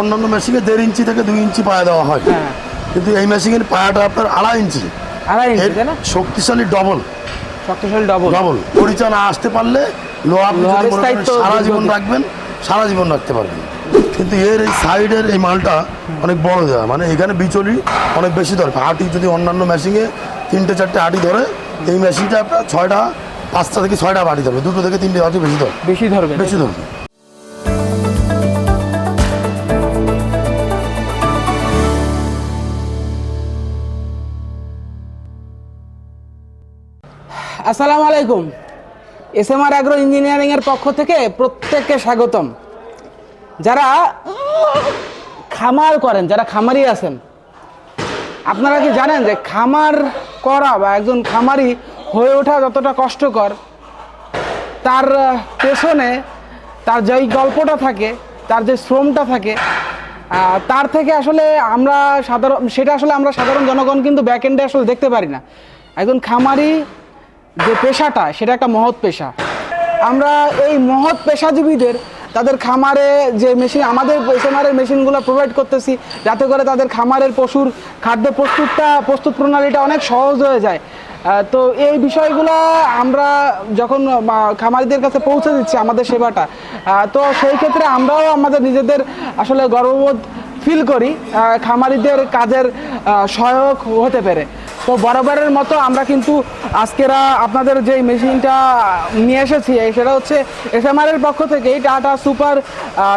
অন্যান্য মেশিনে দেড় ইঞ্চি থেকে দুই ইঞ্চি পায়ে দেওয়া হয়। হ্যাঁ। কিন্তু এই মেশিনের পায়াটা আপনার আড়াই ইঞ্চি। আড়াই ইঞ্চি তাই না? শক্তিশালী ডবল শক্তিশালী ডবল ডবল পরিচয় না আসতে পারলে লোহা সারা জীবন রাখবেন সারা জীবন রাখতে পারবেন। কিন্তু এর এই সাইডের এই মালটা অনেক বড় দেওয়া মানে এখানে বিচলি অনেক বেশি দরকার আটি যদি অন্যান্য মেশিনে তিনটে চারটে আটি ধরে এই মেশিনটা আপনার ছয়টা পাঁচটা থেকে ছয়টা বাটি ধরবে। দুটো থেকে তিনটে আটি বেশি ধরবে। বেশি ধরবে বেশি ধরবে। আসসালামু আলাইকুম। S M R agro engineering এর পক্ষ থেকে প্রত্যেককে স্বাগতম। যারা খামার করেন, যারা খামারি আছেন, আপনারা কি জানেন যে খামার করা বা একজন খামারি হয়ে ওঠা যতটা কষ্টকর, তার পেছনে তার যেই গল্পটা থাকে, তার যে শ্রমটা থাকে তার থেকে আসলে আমরা সাধারণ, সেটা আসলে আমরা সাধারণ জনগণ কিন্তু ব্যাক এন্ডে আসলে দেখতে পারি না। একজন খামারি যে পেশাটা, সেটা একটা মহৎ পেশা। আমরা এই মহৎ পেশাজীবীদের, তাদের খামারে যে মেশিন, আমাদের এসএমআরের মেশিনগুলো প্রোভাইড করতেছি, যাতে করে তাদের খামারের পশুর খাদ্য প্রস্তুতটা, প্রস্তুত প্রণালীটা অনেক সহজ হয়ে যায়। তো এই বিষয়গুলো আমরা যখন খামারিদের কাছে পৌঁছে দিচ্ছি আমাদের সেবাটা তো সেই ক্ষেত্রে আমরাও আমাদের নিজেদের আসলে গর্ববোধ ফিল করি খামারিদের কাজের সহায়ক হতে পেরে। তো বরাবরের মতো আমরা কিন্তু আজকেরা আপনাদের যে মেশিনটা নিয়ে এসেছি সেটা হচ্ছে এসএমআর এর পক্ষ থেকে এই টাটা সুপার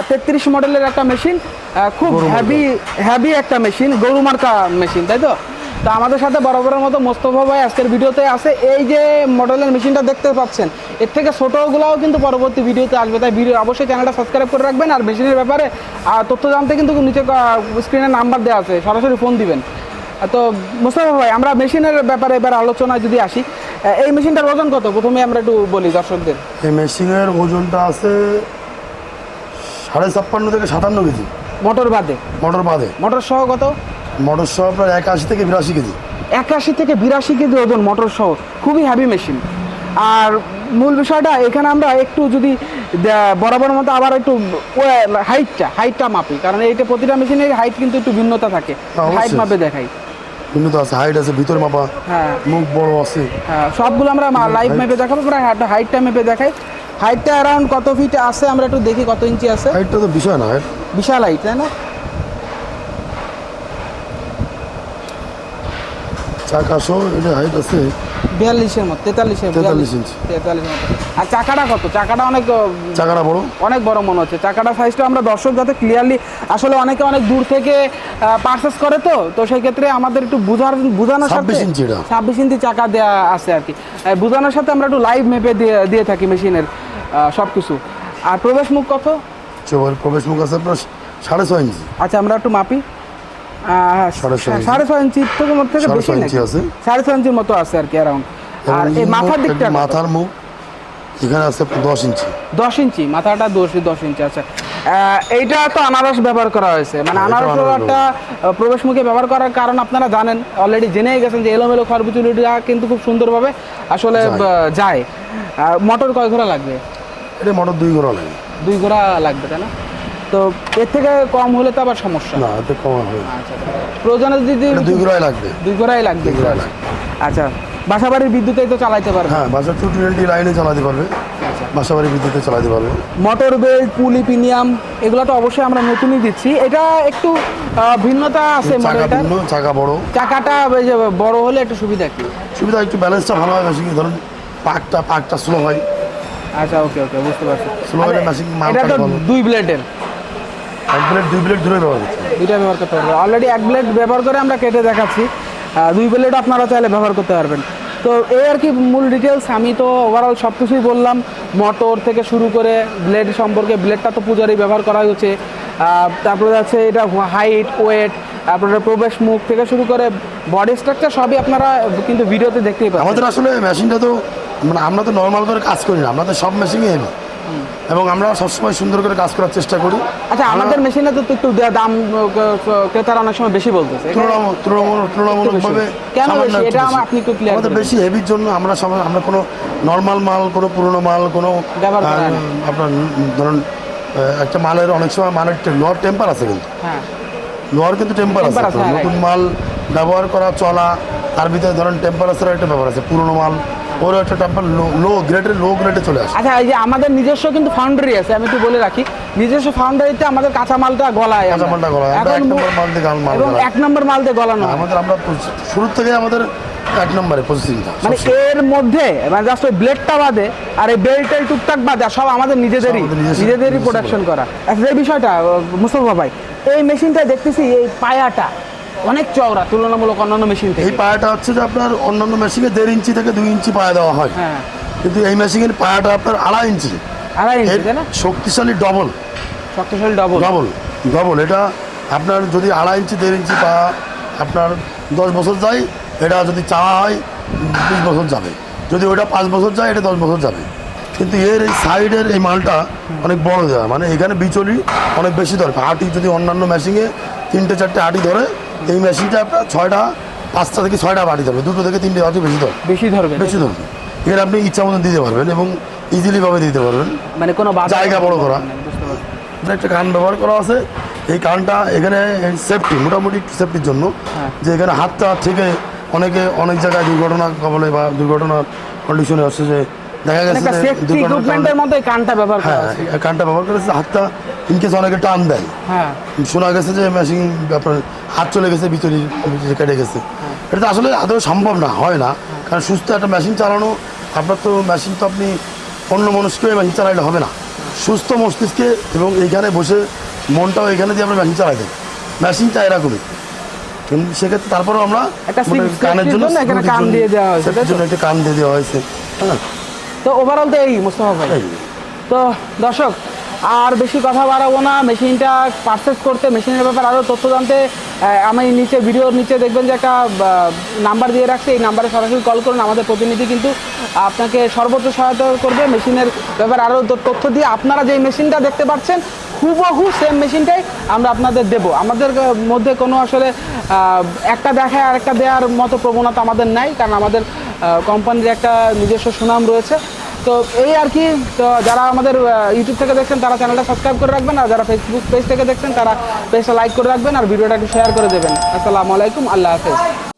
তেত্রিশ মডেলের একটা মেশিন খুব হ্যাভি হ্যাভি একটা মেশিন গরু মার্কা মেশিন তাই তো? তো আমাদের সাথে বরাবরের মতো মোস্তফা ভাই আজকের ভিডিওতে আছে। এই যে মডেলের মেশিনটা দেখতে পাচ্ছেন এর থেকে ছোটোগুলোও কিন্তু পরবর্তী ভিডিওতে আসবে তাই ভিডিও অবশ্যই চ্যানেলটা সাবস্ক্রাইব করে রাখবেন আর মেশিনের ব্যাপারে তথ্য জানতে কিন্তু নিচে স্ক্রিনে নাম্বার দেওয়া আছে সরাসরি ফোন দিবেন। তো মোস্তফা ভাই আমরা মেশিনের ব্যাপারে এবার আলোচনায় যদি আসি এই মেশিনটার ওজন কত? প্রথমে আমরা একটু বলি দর্শকদের। এই মেশিনের ওজনটা আছে সাড়ে ছাপ্পান্ন থেকে সাতান্ন কেজি। মোটর বাদে? মোটর বাদে। মোটর সহ কত? মোটর সহ আপনার একাশি থেকে বিরাশি কেজি। একাশি থেকে বিরাশি কেজি ওজন মোটর সহ খুবই হ্যাভি মেশিন আর মূল বিষয়টা এখানে আমরা একটু যদি বরাবর মতো আবার একটু হাইটটা হাইটটা মাপি। কারণ এইটা প্রতিটা মেশিনের হাইট কিন্তু একটু ভিন্নতা থাকে। হাইট মাপে দেখাই। ভিন্নতা আছে হাইট আছে ভিতর মাপা। হ্যাঁ। মুখ বড় আছে। হ্যাঁ, সবগুলো আমরা লাইভ ম্যাপে মেপে দেখাবো পুরো হাইটটা মেপে দেখাই। হাইটটা অ্যারাউন্ড কত ফিট আছে আমরা একটু দেখি কত ইঞ্চি আছে। হাইটটা তো বিশাল না বিশাল হাইট তাই না? চাকা সহ এটা হাইট আছে। বিয়াল্লিশের মতো তেতাল্লিশের 43 ইঞ্চি। তেতাল্লিশের মতো। আর চাকাটা কত? চাকাটা অনেক চাকাটা বড়? অনেক বড় মনে হচ্ছে। চাকাটা সাইজটা আমরা দর্শক যাতে ক্লিয়ারলি আসলে অনেকে অনেক দূর থেকে পারচেস করে তো তো সেই ক্ষেত্রে আমাদের একটু বুঝার বোঝানোর সাথে 26 ইঞ্চি ছাব্বিশ ইঞ্চি চাকা দেওয়া আছে আর কি। বোঝানোর সাথে আমরা একটু লাইভ মেপে দিয়ে দিয়ে থাকি মেশিনের সব কিছু আর প্রবেশ মুখ কত? চোখের প্রবেশ মুখ আছে আপনার সাড়ে ছয় ইঞ্চি। আচ্ছা আমরা একটু মাপি। সাড়ে ছয় ইঞ্চি। থেকে বেশি আছে। সাড়ে ছয় ইঞ্চির মতো আছে আর কি অ্যারাউন্ড আর এই এই মাথার দিকটা মাথার মুখ এখানে আছে দশ ইঞ্চি। দশ ইঞ্চি মাথাটা দশ দশ ইঞ্চি আচ্ছা। এইটা তো আনারস ব্যবহার করা হয়েছে। মানে আনারস আনারস একটা প্রবেশ মুখে ব্যবহার করার কারণ আপনারা জানেন অলরেডি জেনেই গেছেন যে এলোমেলো খরবুচুলিটা কিন্তু খুব সুন্দরভাবে আসলে যায়। মোটর কয় ঘোড়া লাগবে? এটা মোটর দুই ঘোড়া লাগে। দুই ঘোড়া লাগবে তাই না? তো এর থেকে কম হলে তো আবার সমস্যা। না এতে কম হবে আচ্ছা প্রয়োজনে যদি দুই ঘোড়াই লাগবে। দুই ঘোড়াই লাগবে। আচ্ছা বাসা বাড়ির বিদ্যুতেই তো চালাইতে পারবে। হ্যাঁ বাসার টু টোয়েন্টি লাইনে চালাতে পারবে। আচ্ছা। বাসা বাড়ি বিদ্যুতে চালাতে পারবে। মোটর বেল্ট পুলি পিনিয়াম এগুলো তো অবশ্যই আমরা নতুনই দিচ্ছি। এটা একটু ভিন্নতা আছে ভিন্ন চাকা বড়। চাকাটা বড় হলে একটু সুবিধা কি? সুবিধা একটু ব্যালেন্সটা ভালো হয় বেশি ধরুন পাকটা পাকটা স্লো হয়। আচ্ছা ওকে ওকে বুঝতে পারছি। Slow হলে মাল এটা তো দুই ব্লেডের এক প্লেট দুই প্লেট ধরে ব্যবহার করতে হবে। দুইটা ব্যবহার করতে পারবে। অলরেডি এক ব্লেড ব্যবহার করে আমরা কেটে দেখাচ্ছি। দুই ব্লেড আপনারা চাইলে ব্যবহার করতে পারবেন। তো এই আর কি মূল ডিটেলস আমি তো ওভারঅল সব কিছুই বললাম। মোটর থেকে শুরু করে ব্লেড সম্পর্কে ব্লেডটা তো পূজারই ব্যবহার করা হচ্ছে। আহ, তারপরে আছে এটা হাইট ওয়েট তারপরে প্রবেশ মুখ থেকে শুরু করে বডি স্ট্রাকচার সবই আপনারা কিন্তু ভিডিওতে দেখতেই পাবেন আমাদের আসলে মেশিনটা তো মানে আমরা তো নর্মাল করে কাজ করি না। আমরা তো সব মেশিনই হেভি এবং আমরা সবসময় সুন্দর করে কাজ করার চেষ্টা করি। আচ্ছা আমাদের মেশিনে তো একটু দাম ক্রেতারা অনেক সময় বেশি বলতেছে। তুলনামূলক তুলনামূলক- তুলনামূলকভাবে কেন? এটা আমার- আপনি একটু clear আমাদের বেশি হেভির জন্য আমরা সবাই আমরা কোনো নর্মাল মাল কোনো পুরনো মাল কোনো। আপনার ধরুন একটা মালের অনেক সময় মালের লোয়ার টেম্পার আছে কিন্তু। হ্যাঁ। লোহার কিন্তু টেম্পার আছে। হ্যাঁ, নতুন মাল ব্যবহার করা চলা তার ভিতরে ধরেন টেম্পারেচার একটা ব্যাপার আছে। পুরোনো মাল ওরও একটা টেম্পার লো গ্রেডের লো গ্রেডে চলে আসে আচ্ছা এই যে আমাদের নিজস্ব কিন্তু ফাউন্ডারি আছে আমি একটু বলে রাখি নিজস্ব ফাউন্ডারিতে আমাদের কাঁচা মালটা গলায়। কাঁচামালটা গলায়। এখন এক নম্বর মাল দিয়ে গাল- মাল এবং এক নম্বর মাল দিয়ে গলানো। আমাদের আমরা শুরু থেকে আমাদের এক নম্বরে প্রসেসিংটা মানে এর মধ্যে মানে জাস্ট ওই ব্লেডটা বাদে আর এই বেল্টের টুকটাক বাদে সব আমাদের নিজেদেরই নিজেদেরই প্রোডাকশন করা আচ্ছা এই বিষয়টা মুস্তফা ভাই এই মেশিনটা দেখতেছি এই পায়াটা অনেক চওড়া তুলনামূলক অন্যান্য মেশিন থেকে। এই পায়াটা হচ্ছে যে আপনার অন্যান্য মেশিনে দেড় ইঞ্চি থেকে দুই ইঞ্চি পায়া দেওয়া হয়। হ্যাঁ। কিন্তু এই মেশিনের পায়াটা আপনার আড়াই ইঞ্চি। আড়াই ইঞ্চি তাই না? শক্তিশালী ডবল শক্তিশালী ডবল ডবল ডবল এটা আপনার যদি আড়াই ইঞ্চি দেড় ইঞ্চি পা আপনার দশ বছর যায় এটা যদি চাওয়া হয় বিশ বছর যাবে। যদি ওটা পাঁচ বছর যায় এটা দশ বছর যাবে। কিন্তু এর এই সাইডের এই মালটা অনেক বড় দেওয়া মানে এখানে বিচলি অনেক বেশি দরকার আটি যদি অন্যান্য মেশিনে তিনটে চারটে আটি ধরে এই মেশিনটা আপনার ছয়টা পাঁচটা থেকে ছয়টা বাটি ধরবে দুটো থেকে তিনটে আটি বেশি ধরে বেশি ধরবে বেশি ধরবে। এখানে আপনি ইচ্ছা মতন দিতে পারবেন এবং ইজিলি ভাবে দিতে পারবেন। মানে কোনো জায়গা বড় করা। একটা কান ব্যবহার করা আছে। এই কানটা এখানে সেফটি মোটামুটি সেফটির জন্য। হ্যাঁ। যে এখানে হাতটা থেকে অনেকে অনেক জায়গায় দুর্ঘটনা কবলে বা দুর্ঘটনার কন্ডিশনে আসছে যে দেখা গেছে কারণে- কানটা ব্যবহার করা হ্যাঁ কানটা ব্যবহার করেছে হাতটা ইনকেস অনেকে টান দেয়। হ্যাঁ। শোনা গেছে যে মেশিন আপনার হাত চলে গেছে ভিতরে কেটে গেছে। হ্যাঁ। এটা তো আসলে আদৌ সম্ভব না হয় না। কারণ সুস্থ একটা মেশিন চালানো আপনার তো মেশিন তো আপনি অন্য মানুষকে মেশিন চালাইলে হবে না। সুস্থ মস্তিষ্কে এবং এইখানে বসে মনটাও এখানে দিয়ে আমরা মেশিন চালাই দেয় মেশিনটা এরকমই। সেক্ষেত্রে তারপরেও আমরা একটা মানে জন্য এখানে কান জন্য- দিয়ে দেওয়া হয়েছে? জন্য একটা কান দিয়ে দেওয়া হয়েছে। হ্যাঁ। তো ওভারঅল তো এই মুস্তফা ভাই। তো দর্শক আর বেশি কথা বাড়াবো না। মেশিনটা পারচেস করতে, মেশিনের ব্যাপারে আরও তথ্য জানতে আমি নিচে ভিডিওর নিচে দেখবেন যে একটা নাম্বার দিয়ে রাখছে। এই নাম্বারে সরাসরি কল করুন, আমাদের প্রতিনিধি কিন্তু আপনাকে সর্বোচ্চ সহায়তা করবে। মেশিনের ব্যাপারে আরও তথ্য দিয়ে আপনারা যে মেশিনটা দেখতে পাচ্ছেন, হুবহু সেম মেশিনটাই আমরা আপনাদের দেব। আমাদের মধ্যে কোনো আসলে একটা দেখায় আর একটা দেওয়ার মতো প্রবণতা আমাদের নাই। কারণ আমাদের কোম্পানির একটা নিজস্ব সুনাম রয়েছে। তো এই আর কি, তো যারা আমাদের ইউটিউব থেকে দেখছেন, তারা চ্যানেলটা সাবস্ক্রাইব করে রাখবেন, আর যারা ফেসবুক পেজ থেকে দেখছেন, তারা পেজটা লাইক করে রাখবেন, আর ভিডিওটা একটু শেয়ার করে দেবেন। আসসালামু আলাইকুম, আল্লাহ হাফেজ।